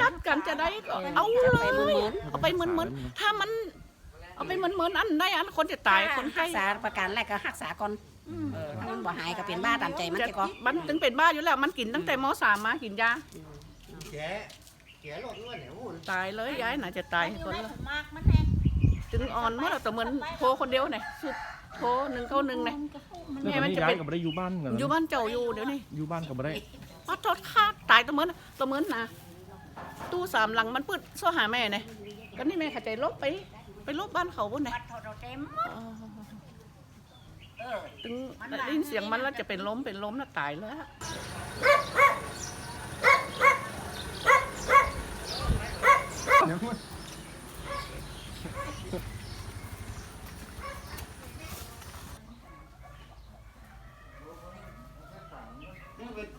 จัดกันจะได้ก็เอาเลยเอาไปเหมือนเหมือนๆถ้ามัน เอาไปเหมือนเหมือนๆอันใดอันคนจะตายคนไข้รักษาประกันแรกก็รักษาก่อนเออถ้ามันบ่หายก็เป็นบ้าตามใจมันจะจะก็มันถึงเป็นบ้าอยู่แล้วมันกินตั้งแต่มสามมากินยาแกแกหลดเงินเนี่ยโอ้ยตายเลยยายน่าจะตายคนละมากมันแน่จึงอ่อนเมื่อแต่เหมือนโทรคนเดียวเนี่ยสุดโทรหนึ่งเก้าหนึ่งเนี่ยแล้วแม่ตอนมันนี้จะย้าเป็ยนกับไม่ได้อยู่บ้านกันอยู่บ้านเจ้าอยู่เดี๋ยวนี้อยู่บ้านกับไม่ได้ป้าทอดขาดตายตัวเหมือนตัวเหมือนนะ ตู้สามหลังมันปืดโซหาแม่เนี่ยก็นี่แม่ขัดใจลบไป ไปลบบ้านเขาบนไหนบัดทอดเต็มเออถึงได้ยินเสียงมันแล้วจะเป็นล้มเป็นล้มน่ะตายแล้ว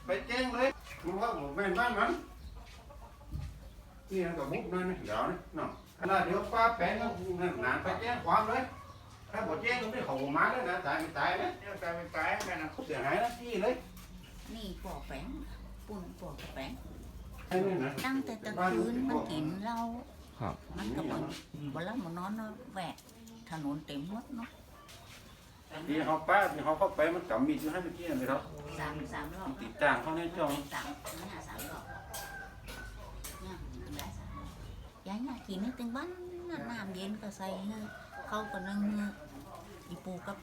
ไปแจ้งเลยมันว่าผมเป็นบ้านมัน นี่มันกับมุกนั่นนะเดี๋ยวนี่เนาะขณะเดี๋ยวป้าแปลงก็นั่นนานไปแจ้งความเลย ถ้าบ่แจ้งก็ไม่เขามาแล้วนะตายไม่ตายนะตายไม่ตายแม่นะเสียหายนะที่เลย นี่ปอกแป้งปุ่นปอกแป้งใช่ไหมนะตั้งแต่ตะคืนมันกินเหล้าครับมันก็บ่บ่แล้วมันนอนเนาะแหวกถนนเต็มหมดเนาะที่เขาป้าที่เขาเข้าไปมันกำมีดอยู่ให้เมื่อกี้เลยครับสามสามรอบติดจ้างเขาในจ้องสามนั่นน่ะสามรอบเนี่ยมันได้สามรอบ ยายน่ะกินให้ตึงบ้านน่ะน้ำเย็นก็ใส่ให้เข้าก็นึ่งให้อีปูกับ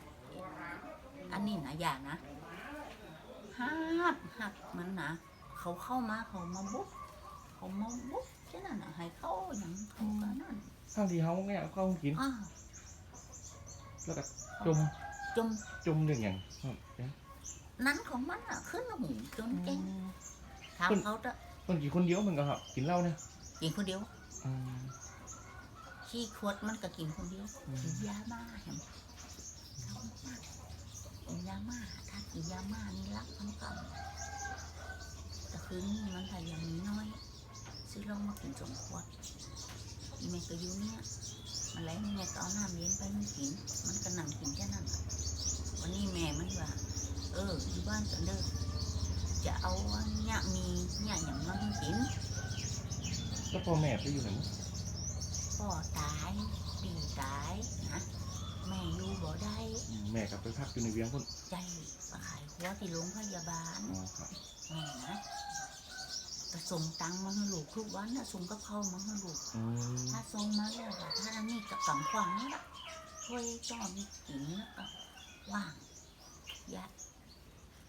อันนี้นะอย่านะหักหักมันนะเขาเข้ามาเขามาบุ๊บเขามาบุ๊บแค่นั้นนะให้เข้าอย่างเขาก็นั่นข้างที่เขาเนี่ยเขากิน อ้าวแล้วก็จมจมจมเรื่องอย่างครับนั้นของมันอะขึ้นหูจนเก่งถามเขาจะคนกี่คนเดียวมันก็ครับกินเหล้าเนี่ยกินคนเดียวอืม ขี้ขวดมันก็กินคนเดียวอืมกินยามาเห็นเขามากกินยามาถ้ากินยามานี่รักทั้งกำแต่คืนนี้มันถ้ายังมีน้อย ซื้อเล้ามากินสองขวดอีเมก็อยู่เนี่ยมันแล้วแม่ก็เอาน้ำเย็นไปมันกิน มันก็นั่งกินแค่นั้นวันนี้แม่มันว่า เอออยู่บ้านกันเด้อจะเอาเนี่ยมีเนี่ยอย่างมาให้กิน แล้วพ่อแม่ไปอยู่ไหนมั้งพ่อตายปีตายนะแม่อยู่บ่ได้อืมแม่กลับไปพักอยู่ในเวียงพุ่นใจไปขายหัวที่โรงพยาบาลอ๋อครับแม่นะก็ส่งตังค์มาให้ลูกทุกวันนะส่งกับข้าวมาให้ลูกอืมถ้าส่งมาแล้วค่ะถ้าอันนี้กับกำขวัญนี่ละช่วยจอนกินแล้วก็ว่างยัด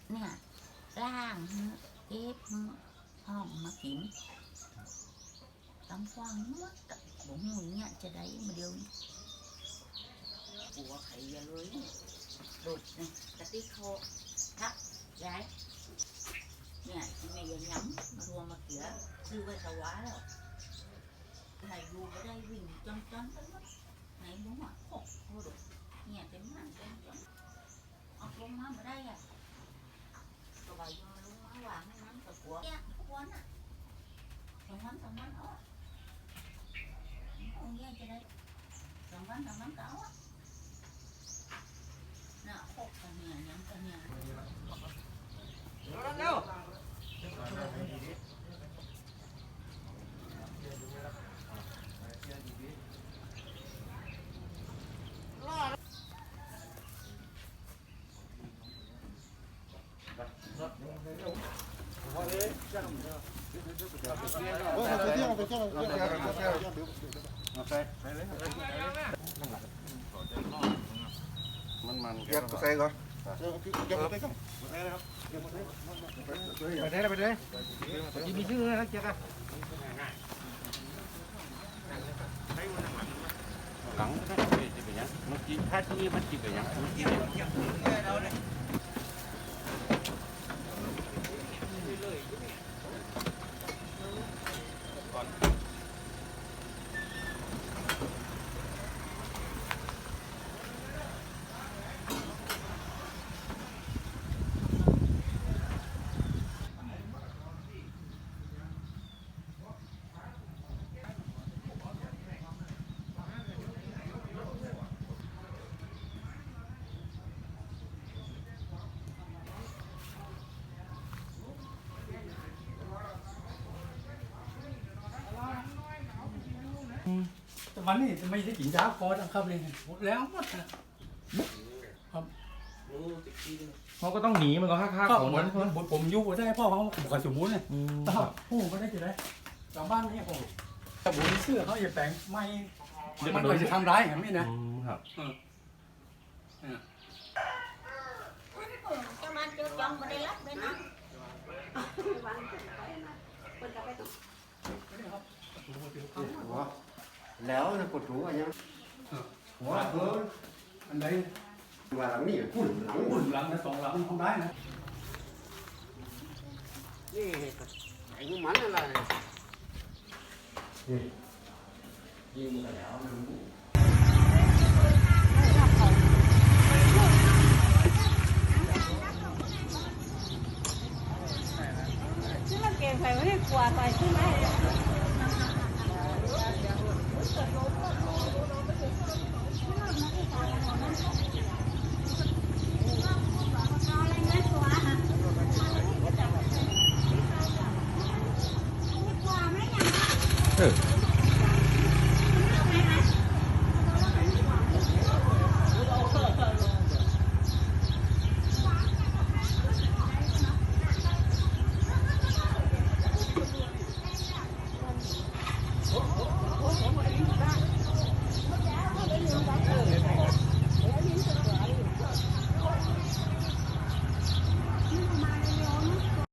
เนี่ยล่างเนื้อเอฟเนื้อห้องมากิน กำขวัญหมดอะผมหูเนี่ยจะได้มาเดียวนี้ปัวไข่ยาเลยโดดเนี่ยกะติโคทัก สองวันสองวันก็เอาอะน่ะหกกันเนี่ยยังกันเนี่ย มันมันเก็บใส่ก่อนเก็บใส่ก่อนไปได้ไปได้ที่มีชื่อนะเจ๊กันหลังก็ได้จะเป็นยังมันกินถ้าที่นี่มันกินเป็นยังมันกิ นวันนี้ไม่ได้กินยาพอนะครับเลยหมดแล้วหมดนะเขาก็ต้องหนีมันก็ค่าค่าก็ของมันนใช่ไหมผมผมอยู่ได้พ่อเขาผมกับสมบูรณ์เนี่ยอืมคครัรับบผู้ก็ได้จะได้ชาวบ้านนี่ผมแต่ผมเสื้อเขาอย่าแปลงไม่มันก็จะทำร้ายอย่างนี้นะ อืมครับ cho bạn cho chồng vào đây lắp bên đó แล้วนะกดถูอะไรยังหัวเพิ่มอันใดว่าหลังนี่พุ่นหลังหุ่นหลังนะสองหลังมันทำได้นะนี่ไอ้มันอะไรเออ